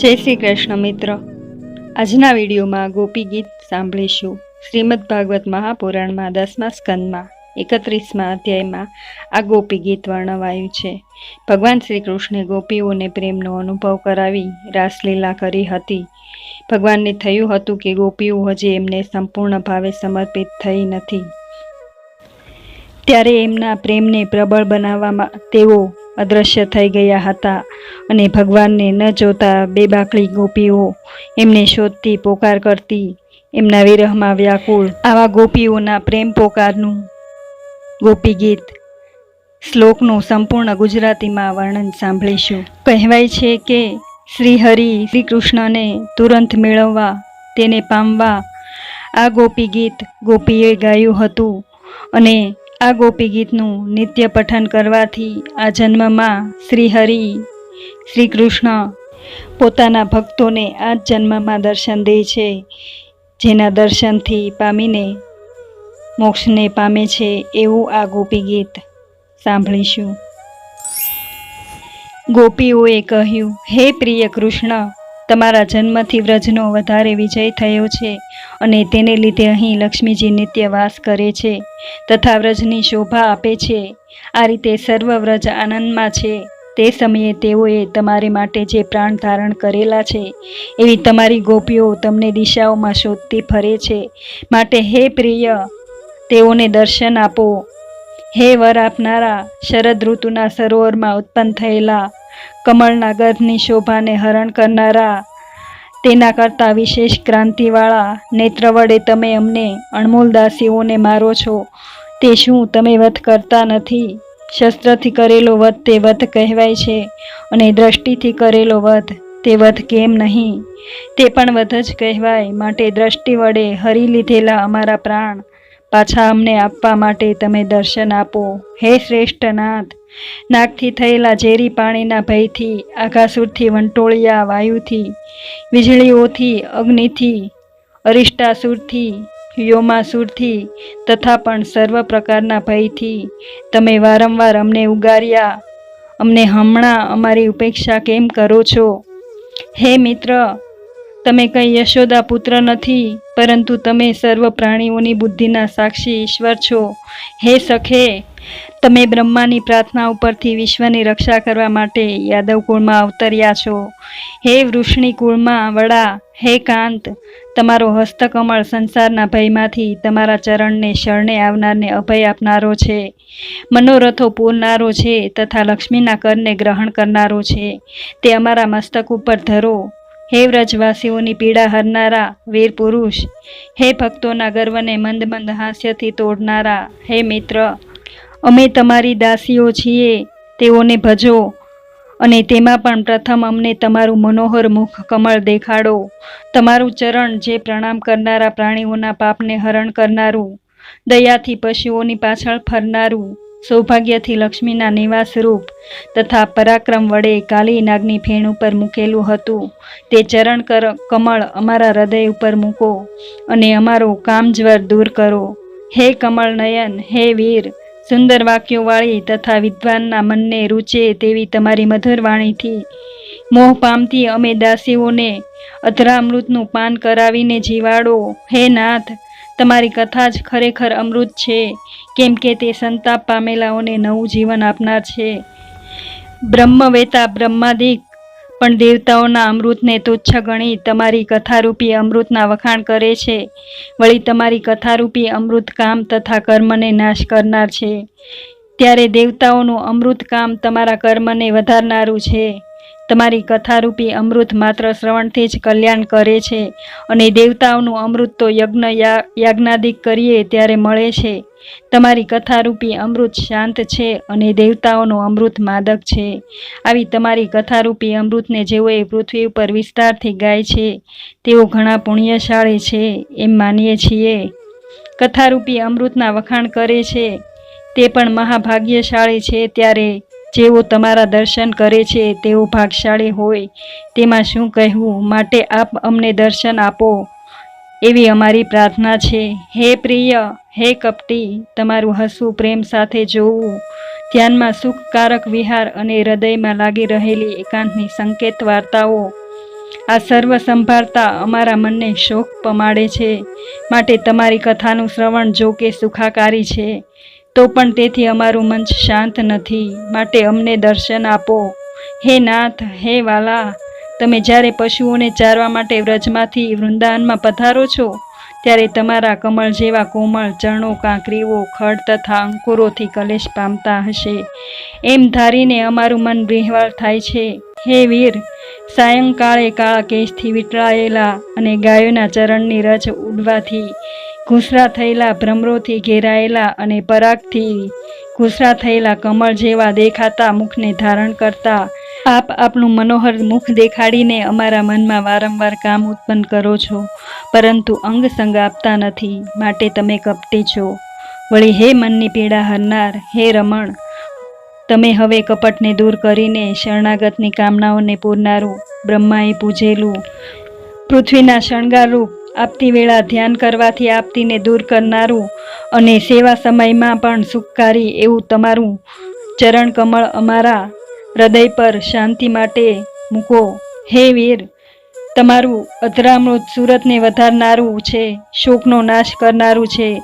જય શ્રી કૃષ્ણ મિત્ર. આજના વિડીયોમાં ગોપી ગીત સાંભળીશું. શ્રીમદ ભાગવત મહાપુરાણમાં દસમા સ્કંદમાં, એકત્રીસમા અધ્યાયમાં આ ગોપી ગીત વર્ણવાયું છે. ભગવાન શ્રી કૃષ્ણે ગોપીઓને પ્રેમનો અનુભવ કરાવી રાસલીલા કરી હતી. ભગવાનને થયું હતું કે ગોપીઓ હજી એમને સંપૂર્ણ ભાવે સમર્પિત થઈ નથી. ત્યારે એમના પ્રેમને પ્રબળ બનાવવામાં, તેઓ અદૃશ્ય થઈ ગયા હતા અને ભગવાનને ન જોતા બે બાકડી ગોપીઓ એમને શોધતી પોકાર કરતી. એમના વિરહમાં વ્યાકુળ આવા ગોપીઓના પ્રેમ પોકારનું ગોપી ગીત શ્લોકનું સંપૂર્ણ ગુજરાતીમાં વર્ણન સાંભળીશું. કહેવાય છે કે શ્રી હરિ શ્રી કૃષ્ણને તુરંત મેળવવા, તેને પામવા આ ગોપી ગીત ગોપીએ ગાયું હતું અને આ ગોપી ગીતનું નિત્ય પઠન કરવાથી આ જન્મમાં શ્રી હરિ શ્રી કૃષ્ણ પોતાના ભક્તોને આ જન્મમાં દર્શન દે છે, જેના દર્શનથી પામીને મોક્ષને પામે છે એવું આ ગોપી ગીત સાંભળીશું. ગોપીઓએ કહ્યું, હે પ્રિય કૃષ્ણ તમારા જન્મથી વ્રજનો વધારે વિજય થયો છે અને તેને લીધે અહીં લક્ષ્મીજી નિત્ય વાસ કરે છે તથા વ્રજની શોભા આપે છે. આ રીતે સર્વ વ્રજ આનંદમાં છે. તે સમયે તેઓએ તમારી માટે જે પ્રાણ ધારણ કરેલા છે, એવી તમારી ગોપીઓ તમને દિશાઓમાં શોધતી ફરે છે. માટે હે પ્રિય, તેઓને દર્શન આપો. હે વર આપનારા શરદ ઋતુના સરોવરમાં ઉત્પન્ન થયેલા કમળના ગર્ભની શોભાને હરણ કરનારા, તેના કરતાં વિશેષ ક્રાંતિવાળા નેત્ર વડે તમે અમને અણમોલ દાસીઓને મારો છો. તે શું તમે વધ કરતા નથી? શસ્ત્રથી કરેલો વધ તે વધ કહેવાય છે અને દ્રષ્ટિથી કરેલો વધ તે વધ કેમ નહીં? તે પણ વધ જ કહેવાય માટે દ્રષ્ટિ વડે હરી લીધેલા અમારા પ્રાણ પાછા અમને આપવા માટે તમે દર્શન આપો. હે શ્રેષ્ઠ નાથ નાકથી થયેલા ઝેરી પાણીના ભયથી, આઘાસુરથી વંટોળિયા વાયુથી, વીજળીઓથી, અગ્નિથી, અરિષ્ટાસુરથી, વ્યોમાસુરથી તથા પણ સર્વ પ્રકારના ભયથી તમે વારંવાર અમને ઉગાર્યા. અમને હમણાં અમારી ઉપેક્ષા કેમ કરો છો? હે મિત્ર, તમે કંઈ યશોદા પુત્ર નથી, પરંતુ તમે સર્વ પ્રાણીઓની બુદ્ધિના સાક્ષી ઈશ્વર છો. હે સખે તમે બ્રહ્માની પ્રાર્થના ઉપરથી વિશ્વની રક્ષા કરવા માટે યાદવ કુળમાં અવતર્યા છો. હે વૃષ્ણિ કુળમાં વડા, હે કાંત, તમારો હસ્તકમળ સંસારના ભયમાંથી તમારા ચરણને શરણે આવનારને અભય આપનારો છે. મનોરથો પૂરનારો છે તથા લક્ષ્મીના કરને ગ્રહણ કરનારો છે. તે અમારા મસ્તક ઉપર ધરો. હે વ્રજવાસીઓની પીડા હરનારા, વીર પુરુષ. હે ભક્તોના ગર્વને મંદ મંદ હાસ્યથી તોડનારા. હે મિત્ર અમે તમારી દાસીઓ છીએ, તેઓને ભજો અને તેમાં પણ પ્રથમ અમને તમારું મનોહર મુખ કમળ દેખાડો. તમારું ચરણ જે પ્રણામ કરનારા પ્રાણીઓના પાપને હરણ કરનારું, દયાથી પશુઓની પાછળ ફરનારું, સૌભાગ્યથી લક્ષ્મીના નિવાસ રૂપ તથા પરાક્રમ વડે કાલી નાગની ફેણ ઉપર મૂકેલું હતું. તે ચરણ કર કમળ અમારા હૃદય ઉપર મૂકો અને અમારો કામજ્વર દૂર કરો. હે કમળ નયન, હે વીર સુંદર વાક્યોવાળી તથા વિદ્વાનના મનને રૂચે તેવી તમારી મધુર વાણીથી મોહ પામતી અમે દાસીઓને અધરામૃતનું પાન કરાવીને જીવાડો. હે નાથ, તમારી કથા જ ખરેખર અમૃત છે, કેમ કે તે સંતાપ પામેલાઓને નવું જીવન આપનાર છે. બ્રહ્મવેતા બ્રહ્માદિક પણ દેવતાઓના અમૃતને તુચ્છ ગણી તમારી કથારૂપી અમૃતના વખાણ કરે છે. વળી તમારી કથારૂપી અમૃત કામ તથા કર્મને નાશ કરનાર છે. ત્યારે દેવતાઓનું અમૃત કામ તમારા કર્મને વધારનારું છે. તમારી કથારૂપી અમૃત માત્ર શ્રવણથી જ કલ્યાણ કરે છે અને દેવતાઓનું અમૃત તો યજ્ઞ યાજ્ઞાદિક કરીએ ત્યારે મળે છે. તમારી કથારૂપી અમૃત શાંત છે અને દેવતાઓનું અમૃત માદક છે. આવી તમારી કથારૂપી અમૃતને જેઓએ પૃથ્વી ઉપર વિસ્તારથી ગાય છે, તેઓ ઘણા પુણ્યશાળી છે એમ માનીએ છીએ. કથારૂપી અમૃતના વખાણ કરે છે. તે પણ મહાભાગ્યશાળી છે ત્યારે જેઓ તમારા દર્શન કરે છે, તેઓ ભાગશાળી હોય. તેમાં શું કહેવું? માટે આપ અમને દર્શન આપો. એવી અમારી પ્રાર્થના છે. હે પ્રિય, હે કપટી, તમારું હસવું પ્રેમ સાથે જોવું. ધ્યાનમાં સુખકારક વિહાર અને હૃદયમાં લાગી રહેલી એકાંતની સંકેત વાર્તાઓ. આ સર્વ સંભાળતા અમારા મનને શોક પમાડે છે. માટે તમારી કથાનું શ્રવણ જો કે સુખાકારી છે. તો પણ તેથી અમારું મન શાંત નથી. માટે અમને દર્શન આપો. હે નાથ, હે વાલા, તમે જ્યારે પશુઓને ચારવા માટે વ્રજમાંથી વૃંદાવનમાં પધારો છો, ત્યારે તમારા કમળ જેવા કોમળ, ચરણો, કાંકરીઓ, ખડ તથા અંકુરોથી કલેશ પામતા હશે. એમ ધારીને અમારું મન વિહવળ થાય છે. હે વીર, સાયંકાળે કાળા કેશથી વીંટળાયેલા અને ગાયોના ચરણની રજ ઉડવાથી ઘૂસરા થયેલા, ભ્રમરોથી ઘેરાયેલા અને પરાગથી ઘૂસરા થયેલા કમળ જેવા દેખાતા મુખને ધારણ કરતા, આપ આપનું મનોહર મુખ દેખાડીને અમારા મનમાં વારંવાર કામ ઉત્પન્ન કરો છો, પરંતુ અંગસંગ આપતા નથી, માટે તમે કપટી છો. વળી હે મનની પીડા હરનાર, હે રમણ, તમે હવે કપટને દૂર કરીને શરણાગતની કામનાઓને પૂરનારું, બ્રહ્માએ પૂજેલું, પૃથ્વીના શણગારરૂપ આપતી વેળા ધ્યાન કરવાથી આપતીને દૂર કરનારું અને સેવા સમયમાં પણ સુખકારી એવું તમારું ચરણ કમળ અમારા હૃદય પર શાંતિ માટે મૂકો. હે વીર, તમારું અધરામૃત સુરતને વધારનારું છે, શોકનો નાશ કરનારું છે,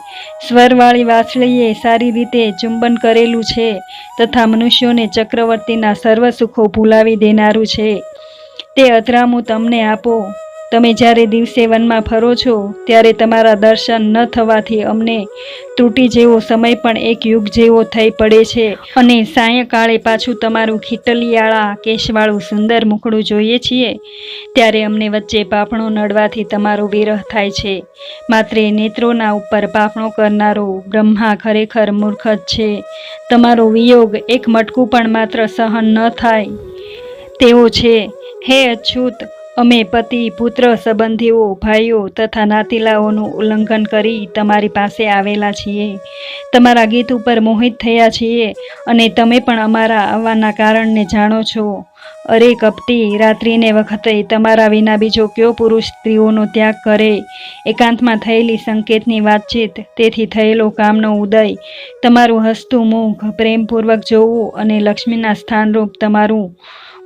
સ્વરવાળી વાસળીએ સારી રીતે ચુંબન કરેલું છે તથા મનુષ્યોને ચક્રવર્તીના સર્વ સુખો ભૂલાવી દેનારું છે. તે અધરામું તમને આપો. તમે જ્યારે દિવસે વનમાં ફરો છો, ત્યારે તમારા દર્શન ન થવાથી અમને ત્રુટી જેવો સમય પણ એક યુગ જેવો થઈ પડે છે. અને સાયંકાળે પાછું તમારું ખીટલિયાળા કેશવાળું સુંદર મુખડું જોઈએ છીએ, ત્યારે અમને વચ્ચે પાપણો નડવાથી તમારો વિરહ થાય છે. માત્ર નેત્રોના ઉપર પાપણો કરનારો બ્રહ્મા ખરેખર મૂર્ખ જ છે. તમારો વિયોગ એક મટકું પણ માત્ર સહન ન થાય. તેવો છે, હે અચ્યુત અમે પતિ, પુત્ર, સંબંધીઓ, ભાઈઓ તથા નાતીલાઓનું ઉલ્લંઘન કરી તમારી પાસે આવેલા છીએ. તમારા ગીત ઉપર મોહિત થયા છીએ અને તમે પણ અમારા આવવાના કારણને જાણો છો. અરે કપટી રાત્રિને વખતે તમારા વિના બીજો કયો પુરુષ સ્ત્રીઓનો ત્યાગ કરે? એકાંતમાં થયેલી સંકેતની વાતચીત, તેથી થયેલો કામનો ઉદય, તમારું હસતું મુખ પ્રેમપૂર્વક જોવું અને લક્ષ્મીના સ્થાનરૂપ તમારું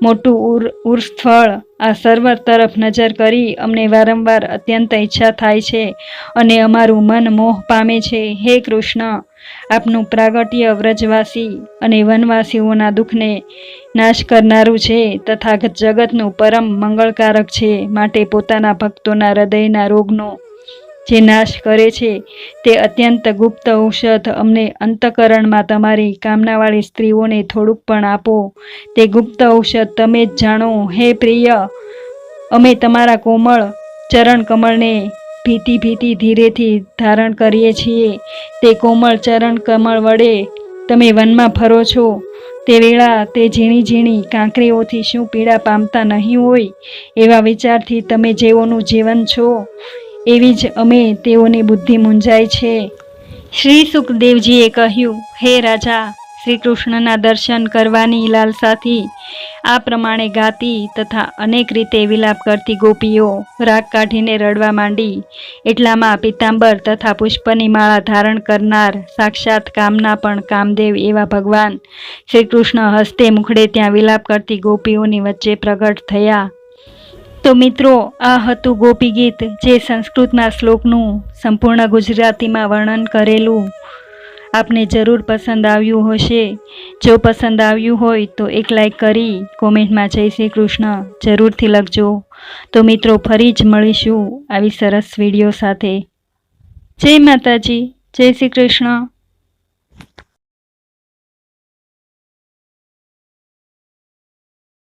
મોટું ઉર સ્થળ આ સર્વર તરફ નજર કરી અમને વારંવાર અત્યંત ઈચ્છા થાય છે અને અમારું મન મોહ પામે છે. હે કૃષ્ણ, આપનું પ્રાગટ્ય વ્રજવાસી અને વનવાસીઓના દુઃખને નાશ કરનારું છે તથા જગતનું પરમ મંગળકારક છે. માટે પોતાના ભક્તોના હૃદયના રોગનો જે નાશ કરે છે, તે અત્યંત ગુપ્ત ઔષધ અમને અંતકરણમાં તમારી કામનાવાળી સ્ત્રીઓને થોડુંક પણ આપો. તે ગુપ્ત ઔષધ તમે જ જાણો. હે પ્રિય, અમે તમારા કોમળ ચરણ કમળને ભીતી ભીતી ધીરેથી ધારણ કરીએ છીએ. તે કોમળ ચરણ કમળ વડે તમે વનમાં ફરો છો. તે વેળા તે ઝીણી ઝીણી કાંકરીઓથી શું પીડા પામતા નહીં હોય, એવા વિચારથી તમે જેઓનું જીવન છો. એવી જ અમે તેઓની બુદ્ધિ મૂંઝાય છે. શ્રી સુખદેવજીએ કહ્યું, હે રાજા શ્રી કૃષ્ણના દર્શન કરવાની લાલસાથી આ પ્રમાણે ગાતી તથા અનેક રીતે વિલાપ કરતી ગોપીઓ રાગ કાઢીને રડવા માંડી. એટલામાં પિતાંબર તથા પુષ્પની માળા ધારણ કરનાર સાક્ષાત કામના પણ કામદેવ એવા ભગવાન શ્રી કૃષ્ણ હસ્તે મુખડે ત્યાં વિલાપ કરતી ગોપીઓની વચ્ચે પ્રગટ થયા. તો મિત્રો, આ હતું ગોપી ગીત જે સંસ્કૃતના શ્લોકનું સંપૂર્ણ ગુજરાતીમાં વર્ણન કરેલું. આપને જરૂર પસંદ આવ્યું હશે. જો પસંદ આવ્યું હોય તો એક લાઈક કરી, કોમેન્ટમાં જય શ્રી કૃષ્ણ, જરૂરથી લખજો. તો મિત્રો, ફરી જ મળીશું આવી સરસ વીડિયો સાથે. જય માતાજી, જય શ્રી કૃષ્ણ.